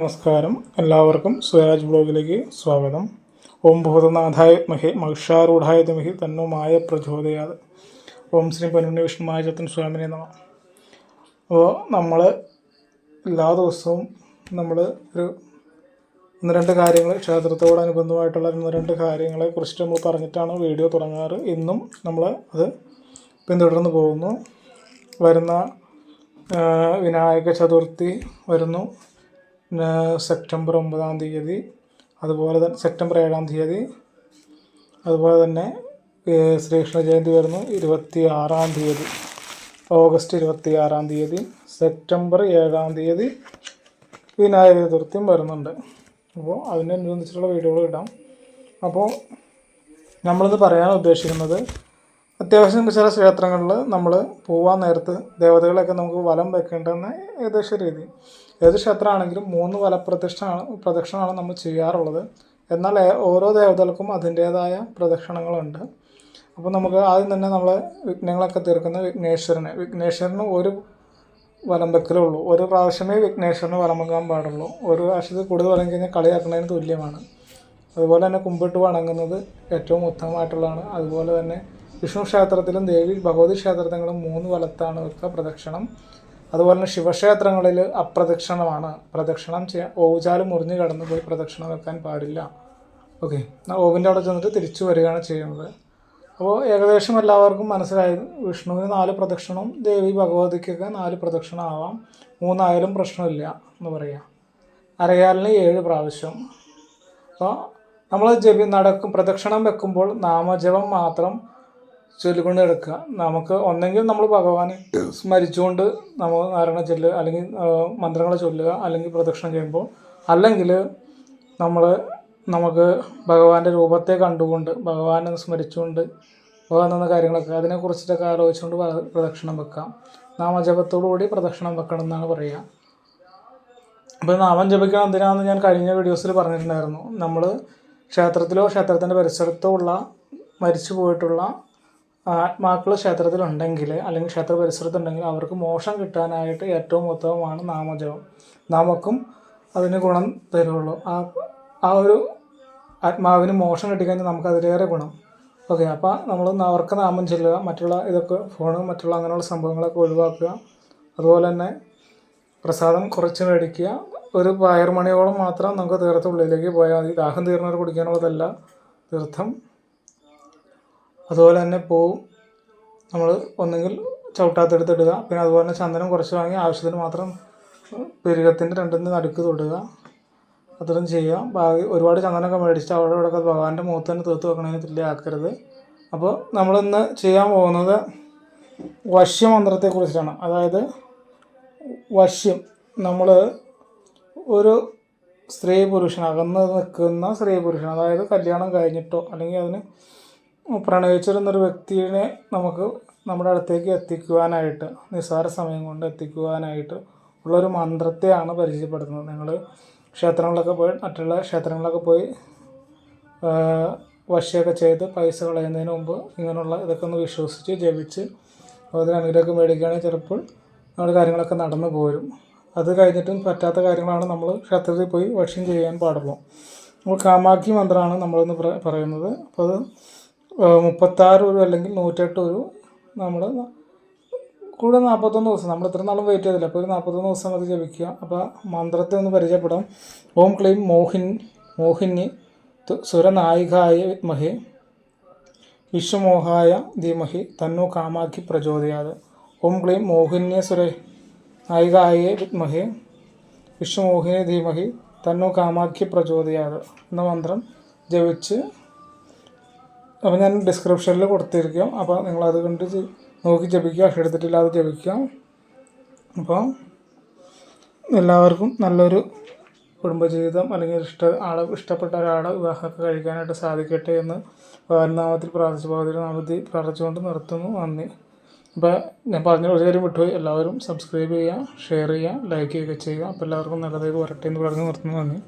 നമസ്കാരം. എല്ലാവർക്കും സ്വരാജ് ബ്ലോഗിലേക്ക് സ്വാഗതം. ഓം ഭൂതനാഥായ മഹേ മഹിഷാരൂഢായ മഹി തന്നുമായ പ്രചോദയാത്. ഓം ശ്രീ പന്നുണ്ണി വിഷ്ണുമായ ചത്തൻ സ്വാമിനെ നമ. അപ്പോൾ നമ്മൾ എല്ലാ ദിവസവും നമ്മൾ ഒരു ഒന്ന് രണ്ട് കാര്യങ്ങൾ ക്ഷേത്രത്തോടനുബന്ധമായിട്ടുള്ള ഒന്ന് രണ്ട് കാര്യങ്ങളെ കുറിച്ച് നമ്മൾ പറഞ്ഞിട്ടാണ് വീഡിയോ തുടങ്ങാറ്. ഇന്നും നമ്മൾ അത് പിന്തുടർന്ന് പോകുന്നു. വരുന്ന വിനായക ചതുർത്ഥി വരുന്നു. സെപ്റ്റംബർ ഒമ്പതാം തീയതി അതുപോലെ തന്നെ സെപ്റ്റംബർ ഏഴാം തീയതി അതുപോലെ തന്നെ ശ്രീകൃഷ്ണ ജയന്തി വരുന്നു ഇരുപത്തി ആറാം തീയതി ഓഗസ്റ്റ് ഇരുപത്തി ആറാം തീയതി സെപ്റ്റംബർ ഏഴാം തീയതി വിനായക ചതുർത്ഥിയും വരുന്നുണ്ട്. അപ്പോൾ അതിനനുബന്ധിച്ചുള്ള വീഡിയോകൾ ഇടാം. അപ്പോൾ നമ്മളിത് പറയാൻ ഉദ്ദേശിക്കുന്നത് അത്യാവശ്യം ചില ക്ഷേത്രങ്ങളിൽ നമ്മൾ പോവാൻ നേരത്ത് ദേവതകളെയൊക്കെ നമുക്ക് വലം വെക്കേണ്ടതെന്ന് ഏകദേശ രീതി. ഏത് ക്ഷേത്രമാണെങ്കിലും മൂന്ന് വലപ്രദക്ഷിണമാണ് പ്രദക്ഷിണമാണ് നമ്മൾ ചെയ്യാറുള്ളത്. എന്നാൽ ഓരോ ദേവതകൾക്കും അതിന്റേതായ പ്രദക്ഷിണങ്ങളുണ്ട്. അപ്പോൾ നമുക്ക് ആദ്യം തന്നെ നമ്മൾ വിഘ്നങ്ങളൊക്കെ തീർക്കുന്ന വിഘ്നേശ്വരനെ. വിഘ്നേശ്വരന് ഒരു വലം വെക്കലേ ഉള്ളൂ. ഒരു പ്രാവശ്യമേ വിഘ്നേശ്വരന് വലം വെക്കാൻ പാടുള്ളൂ. ഒരു പ്രാവശ്യത്തിൽ കൂടുതൽ വലം കഴിഞ്ഞാൽ കളിയാക്കുന്നതിന് തുല്യമാണ്. അതുപോലെ തന്നെ കുമ്പിട്ട് വണങ്ങുന്നത് ഏറ്റവും ഉത്തമമായിട്ടുള്ളതാണ്. അതുപോലെ തന്നെ വിഷ്ണു ക്ഷേത്രത്തിലും ദേവി ഭഗവതി ക്ഷേത്രത്തിലും മൂന്ന് വലത്താണ് വെക്കുക പ്രദക്ഷിണം. അതുപോലെ തന്നെ ശിവക്ഷേത്രങ്ങളിൽ അപ്രദക്ഷിണമാണ്. പ്രദക്ഷിണം ചെയ്യാൻ ഓവുചാൽ മുറിഞ്ഞ് കടന്നു പോയി പ്രദക്ഷിണം വെക്കാൻ പാടില്ല. ഓക്കെ എന്നാൽ ഓവിന്റെ അവിടെ ചെന്നിട്ട് തിരിച്ചു വരികയാണ് ചെയ്യുന്നത്. അപ്പോൾ ഏകദേശം എല്ലാവർക്കും മനസ്സിലായത് വിഷ്ണുവിന് നാല് പ്രദക്ഷിണവും ദേവി ഭഗവതിക്കൊക്കെ നാല് പ്രദക്ഷിണം ആവാം മൂന്നായാലും പ്രശ്നമില്ല എന്ന് പറയാം. അരയാലിന് ഏഴ് പ്രാവശ്യം. അപ്പോൾ നമ്മൾ ജപി നടക്കും പ്രദക്ഷിണം വെക്കുമ്പോൾ നാമജപം മാത്രം ചൊല്ലിക്കൊണ്ട് കിടക്കുക നമുക്ക് ഒന്നെങ്കിൽ നമ്മൾ ഭഗവാനെ സ്മരിച്ചുകൊണ്ട് നമ്മൾ നാരായണ ചൊല്ലുക അല്ലെങ്കിൽ മന്ത്രങ്ങളെ ചൊല്ലുക അല്ലെങ്കിൽ പ്രദക്ഷിണം ചെയ്യുമ്പോൾ. അല്ലെങ്കിൽ നമ്മൾ നമുക്ക് ഭഗവാന്റെ രൂപത്തെ കണ്ടുകൊണ്ട് ഭഗവാനെ സ്മരിച്ചുകൊണ്ട് ഭഗവാൻ തന്ന കാര്യങ്ങളൊക്കെ അതിനെക്കുറിച്ചിട്ടൊക്കെ ആലോചിച്ചുകൊണ്ട് പ്രദക്ഷിണം വെക്കാം. നാമജപത്തോടു കൂടി പ്രദക്ഷിണം വെക്കണം എന്നാണ് പറയുക അപ്പോൾ നാമം ജപിക്കണം എന്തിനാണെന്ന് ഞാൻ കഴിഞ്ഞ വീഡിയോസിൽ പറഞ്ഞിട്ടുണ്ടായിരുന്നു. നമ്മൾ ക്ഷേത്രത്തിലോ ക്ഷേത്രത്തിന്റെ പരിസരത്തോ ഉള്ള മരിച്ചു പോയിട്ടുള്ള ആത്മാക്കൾ ക്ഷേത്രത്തിലുണ്ടെങ്കിൽ അല്ലെങ്കിൽ ക്ഷേത്ര പരിസരത്തുണ്ടെങ്കിൽ അവർക്ക് മോക്ഷം കിട്ടാനായിട്ട് ഏറ്റവും ഉത്തമമാണ് നാമജപം. നമുക്കും അതിന് ഗുണം തരുള്ളൂ. ആ ആ ഒരു ആത്മാവിന് മോക്ഷം കിട്ടിക്കഴിഞ്ഞാൽ നമുക്ക് അതിലേറെ ഗുണം. ഓക്കെ അപ്പോൾ നമ്മൾ അവർക്ക് നാമം ചെല്ലുക മറ്റുള്ള ഇതൊക്കെ ഫോണ് മറ്റുള്ള അങ്ങനെയുള്ള സംഭവങ്ങളൊക്കെ ഒഴിവാക്കുക. അതുപോലെ തന്നെ പ്രസാദം കുറച്ച് മേടിക്കുക. ഒരു പയർ മണിയോളം മാത്രം നമുക്ക് തീർത്ഥമുള്ളിലേക്ക് പോയാൽ മതി. ദാഹം തീർന്നവർ കുടിക്കാനുള്ളതല്ല. തീർത്ഥം അതുപോലെ തന്നെ പോവും നമ്മൾ ഒന്നുകിൽ ചവിട്ടാത്തെടുത്തിടുക. പിന്നെ അതുപോലെ തന്നെ ചന്ദനം കുറച്ച് വാങ്ങി ആവശ്യത്തിന് മാത്രം പെരുകത്തിന്റെ രണ്ടിന് നടുക്ക് തൊടുക. അത്രയും ചെയ്യുക ബാക്കി ഒരുപാട് ചന്ദനമൊക്കെ മേടിച്ചിട്ട് അവിടെ ഇവിടെ ഭഗവാന്റെ മുഖത്ത് തന്നെ തീർത്ത് വെക്കണതിന് തുല്യമാക്കരുത് അപ്പോൾ നമ്മളിന്ന് ചെയ്യാൻ പോകുന്നത് വശ്യമന്ത്രത്തെക്കുറിച്ചിട്ടാണ് അതായത് വശ്യം. നമ്മൾ ഒരു സ്ത്രീ പുരുഷൻ അകന്ന് നിൽക്കുന്ന സ്ത്രീ പുരുഷൻ അതായത് കല്യാണം കഴിഞ്ഞിട്ടോ അല്ലെങ്കിൽ അതിന് പ്രണയിച്ചിരുന്നൊരു വ്യക്തിയെ നമുക്ക് നമ്മുടെ അടുത്തേക്ക് എത്തിക്കുവാനായിട്ട് നിസ്സാര സമയം കൊണ്ട് എത്തിക്കുവാനായിട്ട് ഉള്ളൊരു മന്ത്രത്തെയാണ് പരിചയപ്പെടുത്തുന്നത്. നിങ്ങൾ ക്ഷേത്രങ്ങളിലൊക്കെ പോയി മറ്റുള്ള ക്ഷേത്രങ്ങളിലൊക്കെ പോയി വശയൊക്കെ ചെയ്ത് പൈസ കളയുന്നതിന് മുമ്പ് ഇങ്ങനെയുള്ള ഇതൊക്കെ ഒന്ന് വിശ്വസിച്ച് ജപിച്ച് അതിന് അനുഗ്രഹം മേടിക്കുകയാണെങ്കിൽ ചിലപ്പോൾ നമ്മുടെ കാര്യങ്ങളൊക്കെ നടന്നു പോരും. അത് കഴിഞ്ഞിട്ടും പറ്റാത്ത കാര്യങ്ങളാണ് നമ്മൾ ക്ഷേത്രത്തിൽ പോയി വശ്യം ചെയ്യാൻ പാടുള്ളൂ. നമ്മൾ കാമാക്കി മന്ത്രമാണ് നമ്മളിന്ന് പറ- പറയുന്നത്. അപ്പോൾ അത് മുപ്പത്താറ് ഒരു അല്ലെങ്കിൽ നൂറ്റെട്ട് ഒരു നമ്മൾ കൂടെ നാൽപ്പത്തൊന്ന് ദിവസം. നമ്മൾ ഇത്ര നാളും വെയിറ്റ് ചെയ്തില്ല. അപ്പോൾ ഒരു നാൽപ്പത്തൊന്ന് ദിവസം അത് ജപിക്കുക. അപ്പോൾ മന്ത്രത്തെ ഒന്ന് പരിചയപ്പെടാം. ഓം ക്ലീം മോഹിൻ മോഹിനി സുരനായികായ വിത്മഹി വിശ്വമോഹായ ധീമഹി തന്നു കാമാക്കി പ്രചോദയാത്. ഓം ക്ലീം മോഹിന്യ സുര നായികായ വിത്മഹി വിശ്വമോഹിനി ധീമഹി തന്നു കാമാക്കി പ്രചോദയാത് എന്ന മന്ത്രം ജപിച്ച് അപ്പോൾ ഞാൻ ഡിസ്ക്രിപ്ഷനിൽ കൊടുത്തിരിക്കാം. അപ്പോൾ നിങ്ങളത് കണ്ട് നോക്കി ജപിക്കുക. എടുത്തിട്ടില്ലാതെ ജപിക്കുക. അപ്പോൾ എല്ലാവർക്കും നല്ലൊരു കുടുംബജീവിതം അല്ലെങ്കിൽ ഇഷ്ട ആളെ ഇഷ്ടപ്പെട്ട ഒരാളെ വിവാഹമൊക്കെ കഴിക്കാനായിട്ട് സാധിക്കട്ടെ എന്ന് ഭഗവത്നാമത്തിൽ പ്രാർത്ഥിച്ചു ഭഗവതി നാമത്തിൽ പ്രാർത്ഥിച്ചുകൊണ്ട് നിർത്തുന്നു. നന്ദി. അപ്പോൾ ഞാൻ പറഞ്ഞ ഒരു കാര്യം വിട്ടുപോയി. എല്ലാവരും സബ്സ്ക്രൈബ് ചെയ്യുക ഷെയർ ചെയ്യുക ലൈക്ക് ചെയ്യുക ചെയ്യുക. അപ്പോൾ എല്ലാവർക്കും നല്ലതായി വരട്ടെ എന്ന് പറഞ്ഞ് നിർത്തുന്നു. നന്ദി.